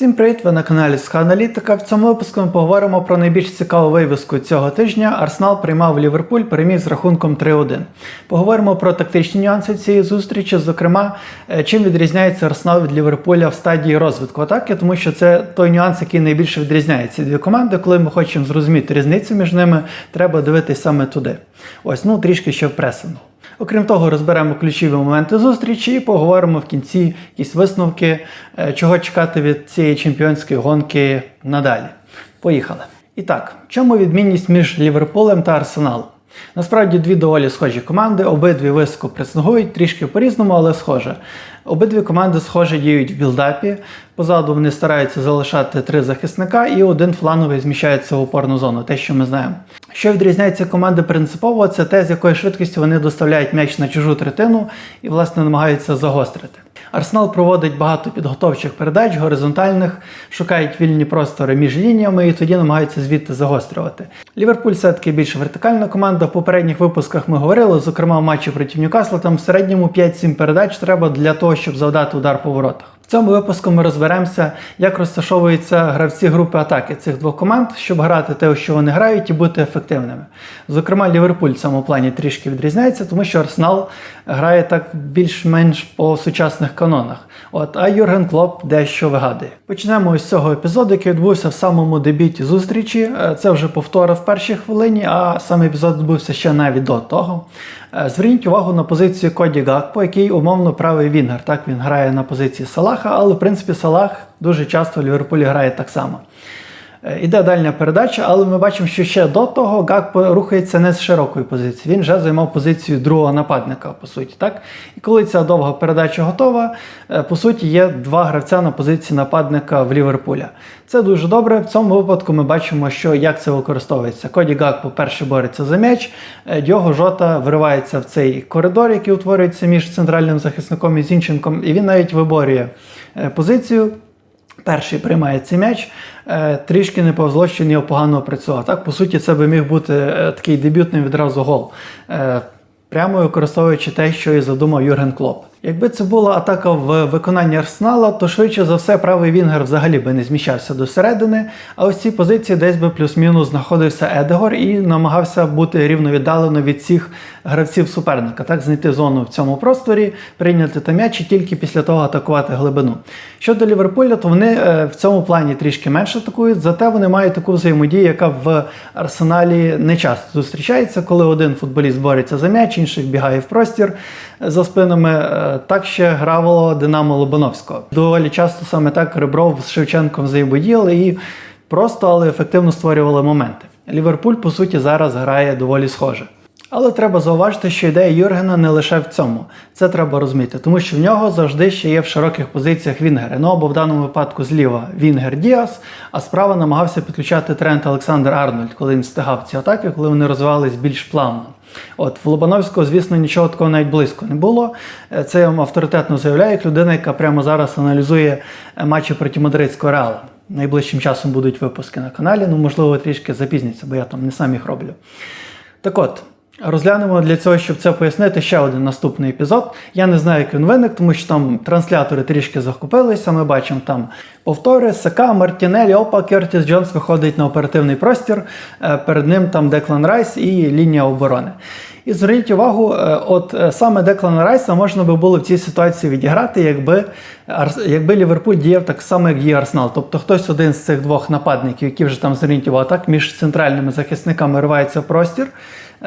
Всім привіт! Ви на каналі Сханалітика. В цьому випуску ми поговоримо про найбільш цікаву вивіску цього тижня. Арсенал приймав Ліверпуль, переміг з рахунком 3-1. Поговоримо про тактичні нюанси цієї зустрічі, зокрема, е, чим відрізняється Арсенал від Ліверпуля в стадії розвитку атаки, тому що це той нюанс, який найбільше відрізняє ці дві команди. Коли ми хочемо зрозуміти різницю між ними, треба дивитись саме туди. Ось, ну трішки ще в пресингу. Окрім того, розберемо ключові моменти зустрічі і поговоримо в кінці якісь висновки, е, чого чекати від цієї чемпіонської гонки надалі. Поїхали. І так, чому відмінність між Ліверпулем та Арсеналом? Насправді дві доволі схожі команди, обидві високо пресингують, трішки по-різному, але схоже. Обидві команди схоже діють в білдапі. Позаду вони стараються залишати три захисника, і один фланговий зміщається в опорну зону, те, що ми знаємо. Що відрізняється команди принципово, це те, з якою швидкістю вони доставляють м'яч на чужу третину і, власне, намагаються загострити. Арсенал проводить багато підготовчих передач, горизонтальних, шукають вільні простори між лініями і тоді намагаються звідти загострювати. Ліверпуль все-таки більш вертикальна команда. В попередніх випусках ми говорили, зокрема в матчі проти Ньюкасла, там в середньому 5-7 передач треба для того, щоб завдати удар по воротах. В цьому випуску ми розберемося, як розташовуються гравці групи атаки цих двох команд, щоб грати те, що вони грають, і бути ефективними. Зокрема, Ліверпуль в цьому плані трішки відрізняється, тому що Арсенал грає так більш-менш по сучасних канонах. От, а Юрген Клоп дещо вигадує. Почнемо із цього епізоду, який відбувся в самому дебюті зустрічі. Е, Це вже повтора в першій хвилині, а сам епізод відбувся ще навіть до того. Е, Зверніть увагу на позицію Коді Гакпо, який умовно правий Вінгер. Так він грає на позиції Салаха, але в принципі Салах дуже часто в Ліверпулі грає так само. Е, Іде дальня передача, але ми бачимо, що ще до того Гакпо рухається не з широкої позиції. Він вже займав позицію другого нападника, по суті. так? І коли ця довга передача готова, е, по суті, є два гравця на позиції нападника в Ліверпуля. Це дуже добре. В цьому випадку ми бачимо, що як це використовується. Коді Гакпо перший бореться за м'яч, е, Діого Жота виривається в цей коридор, який утворюється між центральним захисником і Зінченком, і він навіть виборює е, позицію. Перший приймає цей м'яч, е, трішки не повезло, що нього погано опрацював. Так, по суті, це би міг бути е, такий дебютний відразу гол, е, прямо використовуючи те, що і задумав Юрген Клоп. Якби це була атака в виконанні Арсенала, то швидше за все правий Вінгер взагалі би не зміщався до середини, а ось ці позиції десь би плюс-мінус знаходився Едегор і намагався бути рівно віддалено від всіх гравців суперника, так знайти зону в цьому просторі, прийняти та м'яч і тільки після того атакувати глибину. Щодо Ліверпуля, то вони е, в цьому плані трішки менше атакують, зате вони мають таку взаємодію, яка в арсеналі не часто зустрічається, коли один футболіст бореться за м'яч, інший бігає в простір за спинами. Е, Так ще гравало Динамо Лобановського. Доволі часто саме так Ребров з Шевченком взаємодіяли і просто, але ефективно створювали моменти. Ліверпуль, по суті, зараз грає доволі схоже. Але треба зауважити, що ідея Юргена не лише в цьому. Це треба розуміти, тому що в нього завжди ще є в широких позиціях Вінгери. Ну або в даному випадку зліва Вінгер Діас, а справа намагався підключати тренд Олександр Арнольд, коли він встигав ці атаки, коли вони розвивались більш плавно. От в Лобановського, звісно, нічого такого навіть близько не було. Е, Це я вам авторитетно заявляю, як людина, яка прямо зараз аналізує е, матчі проти мадридського реала. Найближчим часом будуть випуски на каналі, ну можливо трішки запізніться, бо я там не сам їх роблю. Так от. Розглянемо для цього, щоб це пояснити, ще один наступний епізод. Я не знаю, як він виник, тому що там транслятори трішки захопилися. Ми бачимо там повтори, Сака, Мартінелі, Опа, Кертіс Джонс виходить на оперативний простір. е, Перед ним там Деклан Райс і лінія оборони. І зверніть увагу, е, от е, саме Деклана Райса можна би було в цій ситуації відіграти, якби, якби Ліверпуль діяв так само, як діє Арсенал. Тобто хтось один з цих двох нападників, які вже там зверніть увагу, так, між центральними захисниками ривається простір.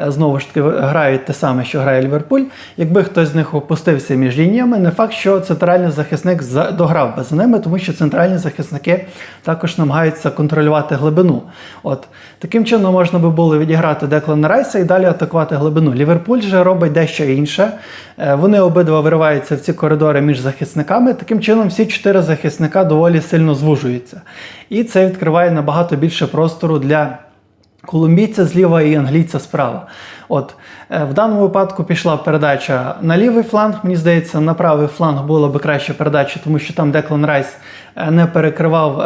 Е, Знову ж таки, грають те саме, що грає Ліверпуль. Якби хтось з них опустився між лініями, не факт, що центральний захисник за- дограв би за ними, тому що центральні захисники також намагаються контролювати глибину. От таким чином можна би було відіграти Деклана Райса і далі атакувати глибину. Ліверпуль же робить дещо інше. Е, Вони обидва вириваються в ці коридори між захисниками. Таким чином, всі чотири захисника доволі сильно звужуються. І це відкриває набагато більше простору для колумбійця зліва і англійця справа. От е, в даному випадку пішла передача на лівий фланг. Мені здається, на правий фланг була би краща передача, тому що там Деклан Райс е, не перекривав.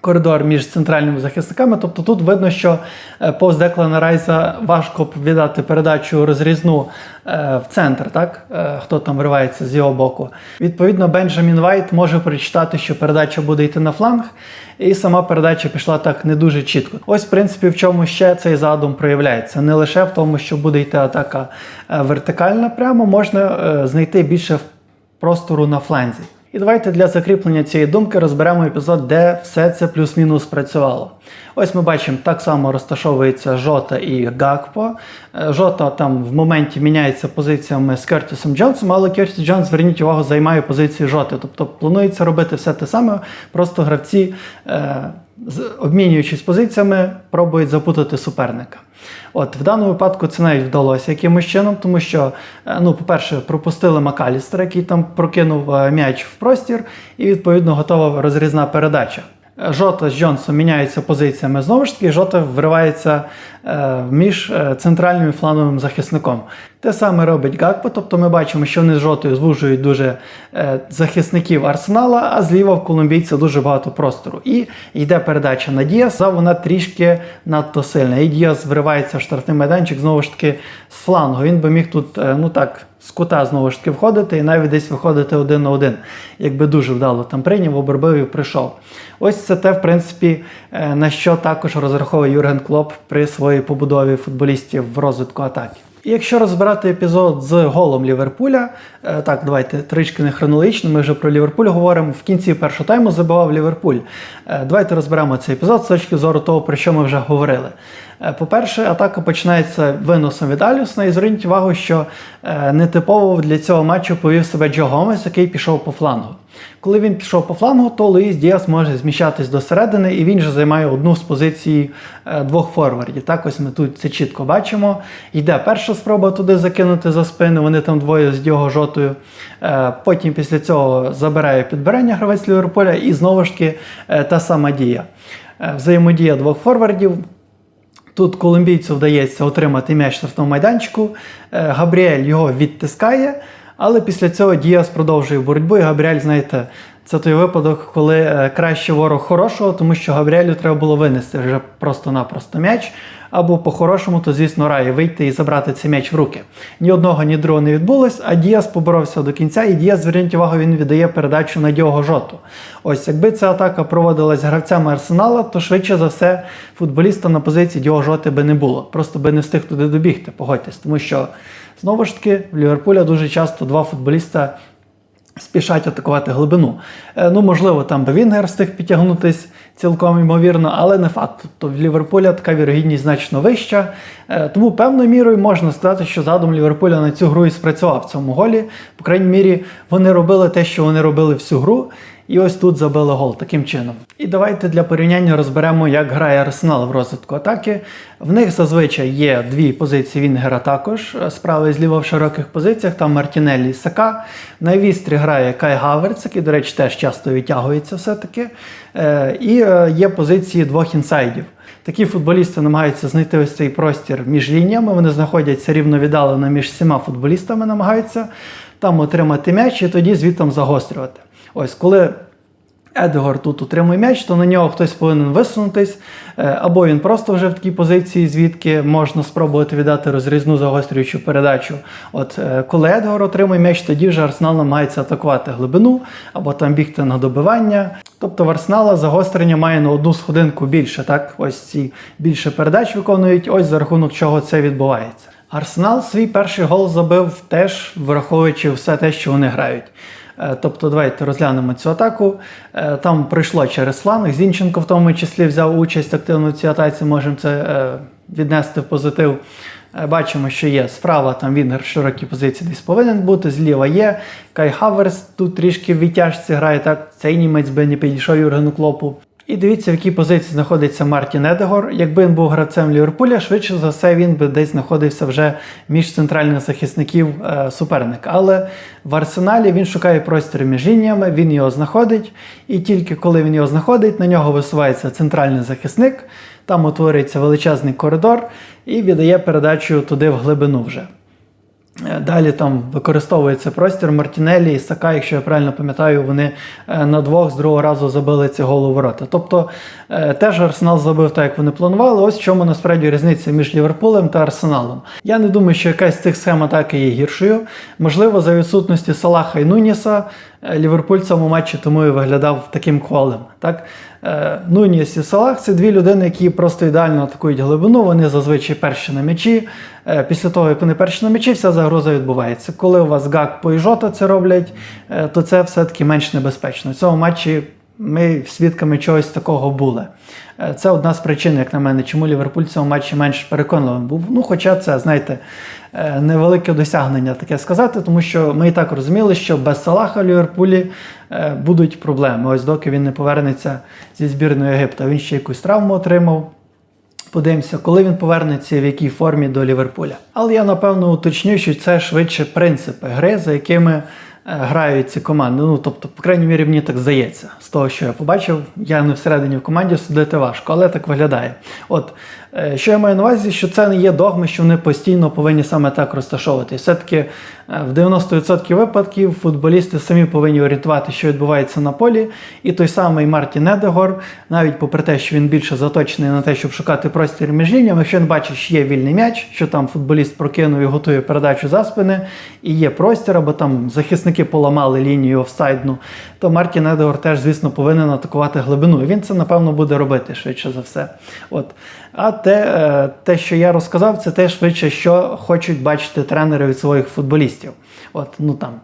Коридор між центральними захисниками. Тобто тут видно, що е, повз Деклана Райса важко віддати передачу розрізну е, в центр, так? Е, хто там вривається з його боку. Відповідно, Бенджамін Вайт може прочитати, що передача буде йти на фланг, і сама передача пішла так не дуже чітко. Ось, в принципі, в чому ще цей задум проявляється. Не лише в тому, що буде йти атака вертикальна прямо, можна знайти більше простору на фланзі. І давайте для закріплення цієї думки розберемо епізод, де все це плюс-мінус працювало. Ось ми бачимо, так само розташовується Жота і Гакпо. Е, Жота там в моменті міняється позиціями з Кертісом Джонсом, але Кертіс Джонс, зверніть увагу, займає позицію Жоти. Тобто планується робити все те саме, просто гравці, е, обмінюючись позиціями, пробують запутати суперника. От в даному випадку це навіть вдалося якимось чином, тому що, е, ну, по-перше, пропустили Макалістера, який там прокинув е, м'яч в простір, і відповідно готова розрізна передача. Е, Жота з Джонсом міняються позиціями знову ж таки, Жота вривається між е, центральним і фланговим захисником. Те саме робить Гакпо, тобто ми бачимо, що вони з жотою звужують дуже е, захисників арсенала, а зліва в колумбійця дуже багато простору. І йде передача на Діаса, вона трішки надто сильна. І Діас вривається в штрафний майданчик знову ж таки з флангу. Він би міг тут, е, ну так, з кута знову ж таки входити і навіть десь виходити один на один, якби дуже вдало там прийняв, обробив і прийшов. Ось це те, в принципі, е, на що також розраховує Юрген Клоп при своїй побудові футболістів в розвитку атаки. І якщо розбирати епізод з голом Ліверпуля, е, так, давайте трички не хронологічно, ми вже про Ліверпуль говоримо. В кінці першого тайму забивав Ліверпуль. Е, Давайте розберемо цей епізод з точки зору того, про що ми вже говорили. Е, По-перше, атака починається виносом від Алюсна, і зверніть увагу, що е, нетипово для цього матчу повів себе Джо Гомес, який пішов по флангу. Коли він пішов по флангу, то Луїс Діас може зміщатись до середини, і він же займає одну з позицій е, двох форвардів. Так, ось ми тут це чітко бачимо. Йде перша спроба туди закинути за спину, вони там двоє з Діого жотою. Потім після цього забирає підбирання гравець Ліверпуля, і знову ж таки та сама дія. Взаємодія двох форвардів. Тут колумбійцю вдається отримати м'яч в штрафному майданчику. Е, Габріель його відтискає, але після цього Діас продовжує боротьбу. І Габріель, знаєте, це той випадок, коли е, краще ворог хорошого, тому що Габріелю треба було винести вже просто-напросто м'яч. Або по-хорошому, то, звісно, рає вийти і забрати цей м'яч в руки. Ні одного, ні другого не відбулось, а Діас поборовся до кінця, і Діас, зверніть увагу, він віддає передачу на Діого Жоту. Ось, якби ця атака проводилась гравцями Арсенала, то швидше за все футболіста на позиції Діого Жоти би не було. Просто би не встиг туди добігти, погодьтесь. Тому що, знову ж таки, в Ліверпуля дуже часто два футболіста спішать атакувати глибину. Е, Ну, можливо, там би Вінгер встиг підтягнутись цілком ймовірно, але не факт. Тобто в Ліверпуля така вірогідність значно вища. Е, Тому певною мірою можна сказати, що задум Ліверпуля на цю гру і спрацював в цьому голі. По крайній мірі, вони робили те, що вони робили всю гру. І ось тут забили гол таким чином. І давайте для порівняння розберемо, як грає Арсенал в розвитку атаки. В них зазвичай є дві позиції Вінгера також, е, справа і зліва в широких позиціях, там Мартінеллі і Сака. На вістрі грає Кай Гаверц, який, до речі, теж часто відтягується все-таки. Е, І е, є позиції двох інсайдів. Такі футболісти намагаються знайти ось цей простір між лініями. Вони знаходяться рівно віддалено між всіма футболістами, намагаються там отримати м'яч і тоді звідтам загострювати. Ось коли Едгор тут утримує м'яч, то на нього хтось повинен висунутись, е, або він просто вже в такій позиції, звідки можна спробувати віддати розрізну загострюючу передачу. От е, коли Едгор отримує м'яч, тоді вже Арсенал намагається атакувати глибину або там бігти на добивання. Тобто в Арсенала загострення має на одну сходинку більше. Так, ось ці більше передач виконують, ось за рахунок чого це відбувається. Арсенал свій перший гол забив теж враховуючи все те, що вони грають. Е, Тобто, давайте розглянемо цю атаку. Е, Там пройшло через фланг. Зінченко в тому числі взяв участь активно в цій атаці. Можемо це е, віднести в позитив. Бачимо, що є справа, там Вінгер в широкій позиції десь повинен бути, зліва є. Кай Хаверс тут трішки в відтяжці грає, так цей німець би не підійшов Юргену Клопу. І дивіться, в якій позиції знаходиться Мартін Едегор. Якби він був гравцем Ліверпуля, швидше за все він би десь знаходився вже між центральних захисників е, суперника. Але в арсеналі він шукає простір між лініями, він його знаходить, і тільки коли він його знаходить, на нього висувається центральний захисник, там утворюється величезний коридор і віддає передачу туди в глибину вже. Е, Далі там використовується простір Мартінелі і Сака, якщо я правильно пам'ятаю, вони е, на двох з другого разу забили ці голу ворота. Тобто е, теж Арсенал забив так, як вони планували. Ось в чому насправді різниця між Ліверпулем та Арсеналом. Я не думаю, що якась з цих схем атаки є гіршою. Можливо, за відсутності Салаха і Нуніса Ліверпуль в цьому матчі тому і виглядав таким квалем. Так? Е, Нуніс і Салах це дві людини, які просто ідеально атакують глибину. Вони зазвичай перші на м'ячі. Е, Після того, як вони перші на м'ячі, вся загроза відбувається. Коли у вас гак по Іжота це роблять, е, то це все-таки менш небезпечно. В цьому матчі ми свідками чогось такого були. Е, Це одна з причин, як на мене, чому Ліверпуль в цьому матчі менш переконливим був. Ну, хоча це, знаєте, е, невелике досягнення таке сказати, тому що ми і так розуміли, що без Салаха Ліверпулі е, будуть проблеми. Ось доки він не повернеться зі збірної Єгипта. Він ще якусь травму отримав. Подивимося, коли він повернеться в якій формі до Ліверпуля. Але я напевно уточню, що це швидше принципи гри, за якими грають ці команди. Ну тобто, по крайній мірі, мені так здається. З того, що я побачив, я не всередині в команді судити важко, але так виглядає. От е, що я маю на увазі, що це не є догми, що вони постійно повинні саме так розташовувати. Все-таки е, в 90% випадків футболісти самі повинні орієнтувати, що відбувається на полі. І той самий Мартін Недегор, навіть попри те, що він більше заточений на те, щоб шукати простір між лініями, якщо він бачить, що є вільний м'яч, що там футболіст прокинув і готує передачу за спини, і є простір, або там захисники поламали лінію офсайдну, то Мартін Недегор теж, звісно, повинен атакувати глибину. І він це, напевно, буде робити швидше за все. От. А те, е, те, що я розказав, це те швидше, що хочуть бачити тренери від своїх футболістів. От, ну там,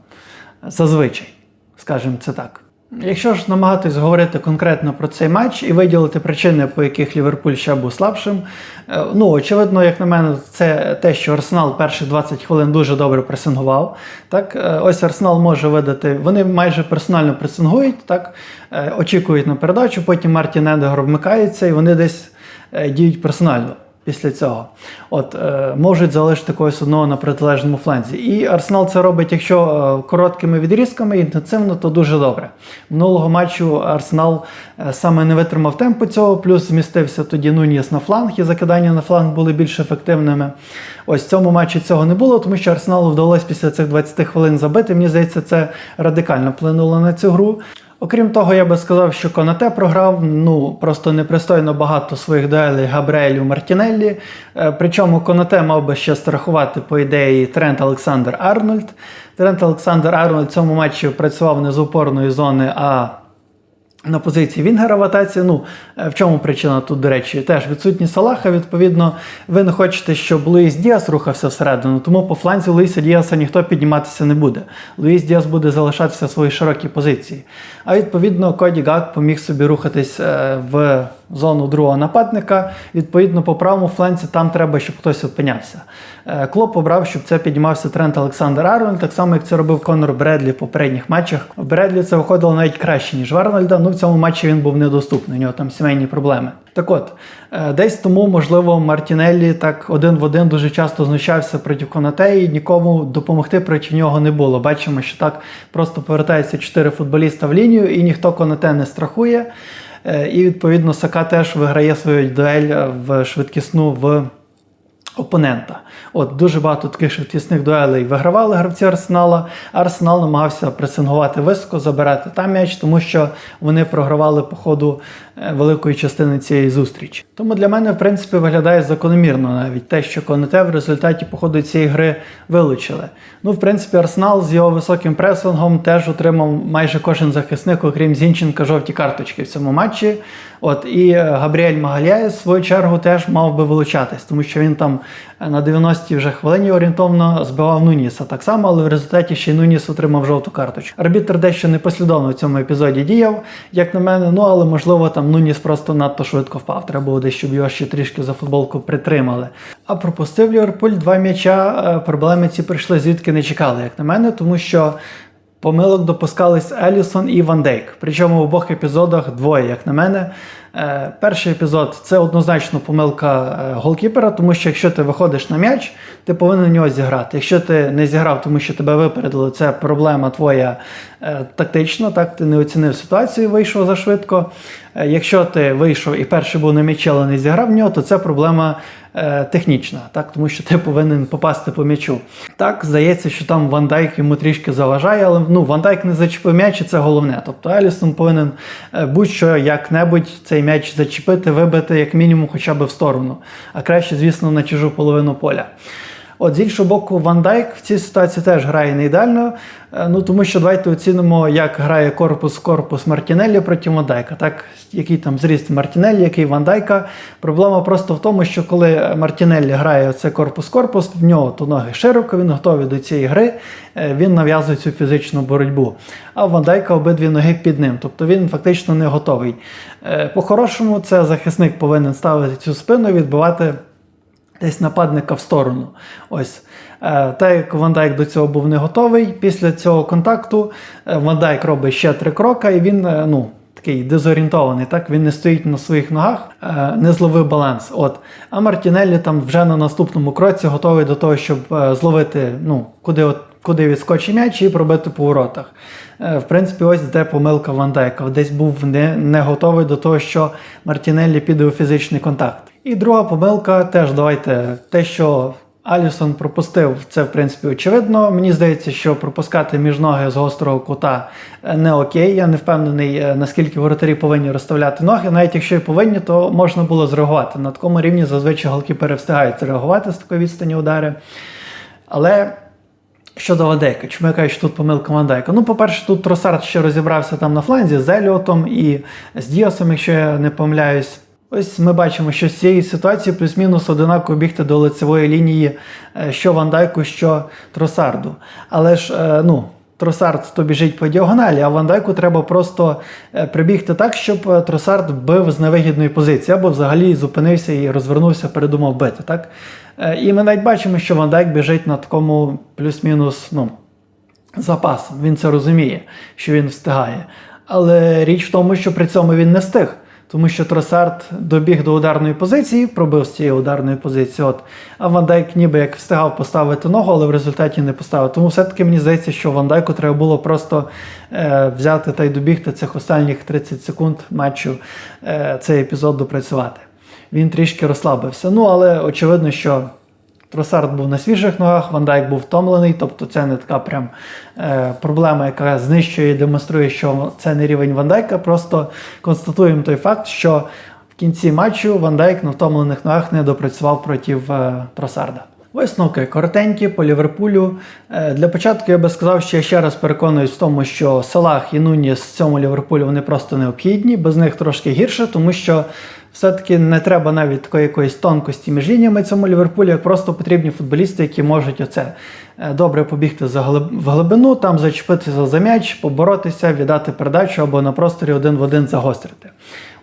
зазвичай, скажімо це так. Якщо ж намагатись говорити конкретно про цей матч і виділити причини, по яких Ліверпуль ще був слабшим, е, ну очевидно, як на мене, це те, що Арсенал перші 20 хвилин дуже добре пресингував. Так, е, ось Арсенал може видати, вони майже персонально пресингують, так, е, очікують на передачу, потім Мартін Едегор вмикається і вони десь діють персонально. Після цього от е, можуть залишити когось одного на протилежному фланзі. І Арсенал це робить, якщо е, короткими відрізками інтенсивно, то дуже добре. Минулого матчу Арсенал е, саме не витримав темпу цього, плюс змістився тоді Нуніс на фланг, і закидання на фланг були більш ефективними. Ось в цьому матчі цього не було, тому що Арсеналу вдалося після цих 20 хвилин забити. Мені здається, це радикально вплинуло на цю гру. Окрім того, я би сказав, що Конате програв ну просто непристойно багато своїх дуелей Габреелю Мартінеллі. Е, Причому Конате мав би ще страхувати, по ідеї, Трент Олександр Арнольд. Трент Олександр Арнольд в цьому матчі працював не з опорної зони, а на позиції Вінгера в атаці. Ну, е, в чому причина тут, до речі, теж відсутність Салаха. Відповідно, ви не хочете, щоб Луїс Діас рухався всередину, тому по фланзі Луїса Діаса ніхто підніматися не буде. Луїс Діас буде залишатися в своїй широкій позиції. А відповідно, Коді Гак поміг собі рухатись е, в зону другого нападника. Відповідно, по правому фланці там треба, щоб хтось опинявся. Е, Клоп обрав, щоб це піднімався Трент Олександр Арнольд, так само, як це робив Конор Бредлі в попередніх матчах. В Бредлі це виходило навіть краще, ніж в Арнольда. Ну в цьому матчі він був недоступний. У нього там сімейні проблеми. Так от, е, десь тому, можливо, Мартінеллі так один в один дуже часто знущався проти Конате і нікому допомогти проти нього не було. Бачимо, що так просто повертаються чотири футболіста в лінію, і ніхто Конате не страхує. Е, І відповідно Сака теж виграє свою дуель в швидкісну в опонента. От дуже багато таких швидкісних дуелей вигравали гравці Арсенала. Арсенал намагався пресингувати високо, забирати там м'яч, тому що вони програвали по ходу е, великої частини цієї зустрічі. Тому для мене, в принципі, виглядає закономірно навіть те, що Конете в результаті по ходу цієї гри вилучили. Ну, в принципі, Арсенал з його високим пресингом теж отримав майже кожен захисник, окрім Зінченка, жовті карточки в цьому матчі. От і е, Габріель Магаляєв, в свою чергу, теж мав би вилучатись, тому що він там е, на 90-й вже хвилині орієнтовно збивав Нуніса так само, але в результаті ще й Нуніс отримав жовту карточку. Арбітр дещо непослідовно в цьому епізоді діяв, як на мене, ну але можливо там Нуніс просто надто швидко впав. Треба було десь, щоб його ще трішки за футболку притримали. А пропустив Ліверпуль два м'яча. е, Проблеми ці прийшли звідки не чекали, як на мене, тому що. Помилок допускались Елісон і Ван Дейк. Причому в обох епізодах двоє, як на мене. Е, Перший епізод це однозначно помилка е, голкіпера, тому що якщо ти виходиш на м'яч, ти повинен у нього зіграти. Якщо ти не зіграв, тому що тебе випередили, це проблема твоя е, тактична, так ти не оцінив ситуацію, вийшов за швидко. Е, Якщо ти вийшов і перший був на м'ячі, але не зіграв в нього, то це проблема е, технічна, так, тому що ти повинен попасти по м'ячу. Так, здається, що там Ван Дайк йому трішки заважає, але ну, Ван Дайк не зачепив м'яч, і це головне. Тобто Елісон повинен е, будь-що як-небудь цей м'яч зачепити, вибити, як мінімум, хоча б в сторону, а краще, звісно, на чужу половину поля. От з іншого боку, Ван Дайк в цій ситуації теж грає не ідеально. е, Ну тому що давайте оцінимо, як грає корпус корпус Мартінеллі проти Ван Дайка. Так, який там зріст Мартінеллі, який Ван Дайка. Проблема просто в тому, що коли Мартінеллі грає це корпус-корпус, в нього то ноги широко, він готовий до цієї гри, е, він нав'язує цю фізичну боротьбу. А Ван Дайка обидві ноги під ним, тобто він фактично не готовий. Е, По-хорошому, це захисник повинен ставити цю спину і відбивати десь нападника в сторону. Ось. Та Так як Ван Дайк до цього був не готовий, після цього контакту е, Ван Дайк робить ще три кроки, і він е, ну, такий дезорієнтований, так? він не стоїть на своїх ногах, е, не зловив баланс. От. А Мартінеллі там вже на наступному кроці готовий до того, щоб е, зловити, ну, куди, от, куди відскочить м'яч і пробити по воротах. Е, В принципі, ось де помилка Ван Дайка. Десь був не, не готовий до того, що Мартінеллі піде у фізичний контакт. І друга помилка теж давайте те, що Алісон пропустив, це в принципі очевидно. Мені здається, що пропускати між ноги з гострого кута е, не окей. Я не впевнений, е, наскільки воротарі повинні розставляти ноги. Навіть якщо і повинні, то можна було зреагувати. На такому рівні зазвичай голкіпери встигають реагувати з такої відстані удари. Але Щодо Вандейка, чому я кажу, що тут помилка Вандейка? Ну, по-перше, тут Тросард ще розібрався там на фланзі з Еліотом і з Діасом, якщо я не помиляюсь. Ось ми бачимо, що з цієї ситуації плюс-мінус одинаково бігти до лицевої лінії, е, що Вандайку, що Тросарду. Але ж, е, ну. Тросард то біжить по діагоналі, а Вандайку треба просто е, прибігти так, щоб Тросард бив з невигідної позиції, або взагалі зупинився і розвернувся, передумав бити. Так? Е, І ми навіть бачимо, що Ван Дайк біжить на такому плюс-мінус ну, запасом. Він це розуміє, що він встигає. Але річ в тому, що при цьому він не встиг. Тому що Тросард добіг до ударної позиції, пробив з цієї ударної позиції. От. А Ван Дайк ніби як встигав поставити ногу, але в результаті не поставив. Тому все-таки мені здається, що Ван Дайку треба було просто е, взяти та й добігти цих останніх 30 секунд матчу, е, цей епізод допрацювати. Він трішки розслабився. Ну, але очевидно, що Тросард був на свіжих ногах, Ван Дайк був втомлений, тобто це не така прям е, проблема, яка знищує і демонструє, що це не рівень Ван Дайка. Просто констатуємо той факт, що в кінці матчу Ван Дайк на втомлених ногах не допрацював проти е, Тросарда. Висновки коротенькі по Ліверпулю. Е, Для початку я би сказав, що я ще раз переконуюсь в тому, що Салах і Нуніс цьому Ліверпулю вони просто необхідні, без них трошки гірше, тому що все-таки не треба навіть такої якоїсь тонкості між лініями цьому Ліверпулю, як просто потрібні футболісти, які можуть оце е, добре побігти за глиб- в глибину, там зачепитися за м'яч, поборотися, віддати передачу або на просторі один в один загострити.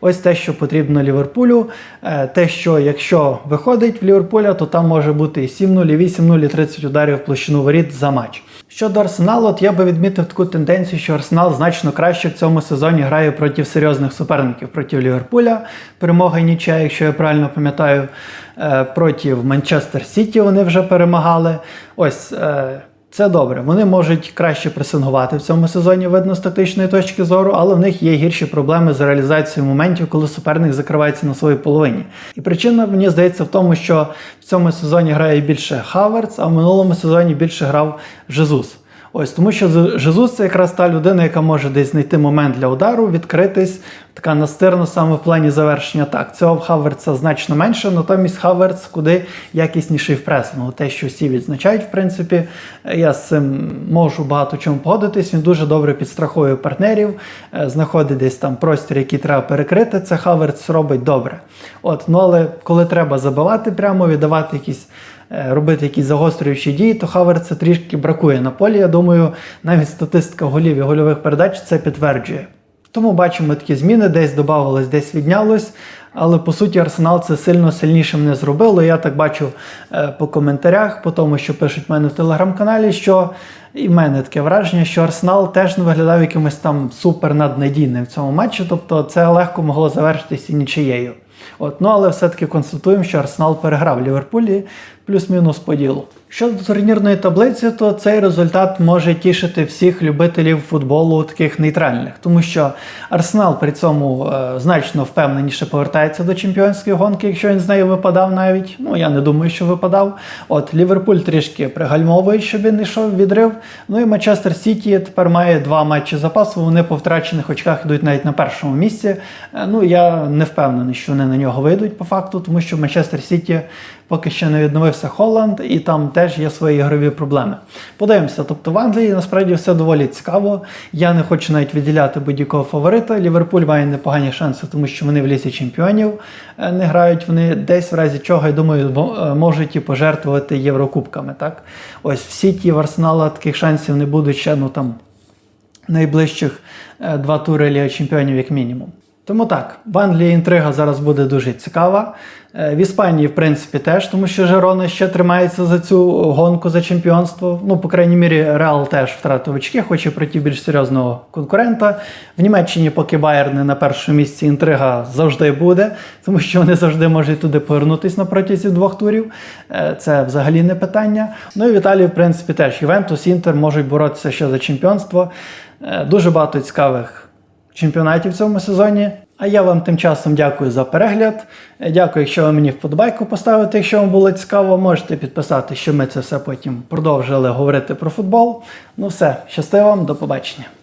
Ось те, що потрібно Ліверпулю. Е, Те, що якщо виходить в Ліверпуля, то там може бути і 7-0, і 8-0, і 30 ударів в площину воріт за матч. Щодо Арсеналу, от я би відмітив таку тенденцію, що Арсенал значно краще в цьому сезоні грає проти серйозних суперників, проти Ліверпуля. Перемога Ніча, якщо я правильно пам'ятаю, Е, проти Манчестер Сіті вони вже перемагали. Ось. Це добре. Вони можуть краще пресингувати в цьому сезоні, видно з тактичної точки зору, але в них є гірші проблеми з реалізацією моментів, коли суперник закривається на своїй половині. І причина, мені здається, в тому, що в цьому сезоні грає більше Хаверц, а в минулому сезоні більше грав Жезус. Ось тому, що Жезус це якраз та людина, яка може десь знайти момент для удару, відкритись, така настирна саме в плані завершення так. Цього в Хаверца значно менше, натомість Хаверц куди якісніший в пресингу. Те, що всі відзначають, в принципі, я з цим можу багато чому погодитись. Він дуже добре підстрахує партнерів, е, знаходить десь там простір, який треба перекрити. Це Хаверц робить добре. От, ну але коли треба забивати прямо, віддавати якісь е, робити якісь загострюючі дії, то Хаверца трішки бракує на полі. Я думаю, навіть статистика голів і гольових передач це підтверджує. Тому бачимо такі зміни, десь додавалось, десь віднялось. Але по суті Арсенал це сильно сильнішим не зробило. Я так бачу е, по коментарях, по тому, що пишуть в мене в телеграм-каналі, що І в мене таке враження, що Арсенал теж не виглядав якимось там супер наднадійним в цьому матчі. Тобто це легко могло завершитися нічиєю. От, ну але все-таки констатуємо, що Арсенал переграв Ліверпулі плюс-мінус по ділу. Щодо турнірної таблиці, то цей результат може тішити всіх любителів футболу таких нейтральних, тому що Арсенал при цьому е, значно впевненіше повертається до чемпіонської гонки, якщо він з неї випадав навіть. Ну я не думаю, що випадав. От Ліверпуль трішки пригальмовує, щоб він йшов відрив. Ну і Манчестер Сіті тепер має два матчі запасу. Вони по втрачених очках йдуть навіть на першому місці. Е, Ну я не впевнений, що вони на нього вийдуть по факту, тому що Манчестер Сіті поки ще не відновився Холланд, і там теж є свої ігрові проблеми. Подивимося, тобто в Англії насправді все доволі цікаво. Я не хочу навіть виділяти будь-якого фаворита. Ліверпуль має непогані шанси, тому що вони в лісі чемпіонів е, не грають. Вони десь в разі чого, я думаю, е, можуть і пожертвувати єврокубками. Так, ось в Сіті в Арсенала таких шансів не буде ще ну там найближчих е, два тури Ліги Чемпіонів, як мінімум. Тому так, в Англії інтрига зараз буде дуже цікава. Е, В Іспанії, в принципі, теж, тому що Жерона ще тримається за цю гонку за чемпіонство. Ну, по крайній мірі, Реал теж втратив очки, хоче пройти більш серйозного конкурента. В Німеччині, поки Байер не на першому місці, інтрига завжди буде, тому що вони завжди можуть туди повернутися на протязі двох турів. Е, Це взагалі не питання. Ну і в Італії, в принципі, теж Ювентус, Інтер можуть боротися ще за чемпіонство. Е, Дуже багато цікавих чемпіонатів в цьому сезоні. А я вам тим часом дякую за перегляд. Дякую, якщо ви мені вподобайку поставите, якщо вам було цікаво, можете підписати, що ми це все потім продовжили говорити про футбол. Ну все, щасти вам, до побачення.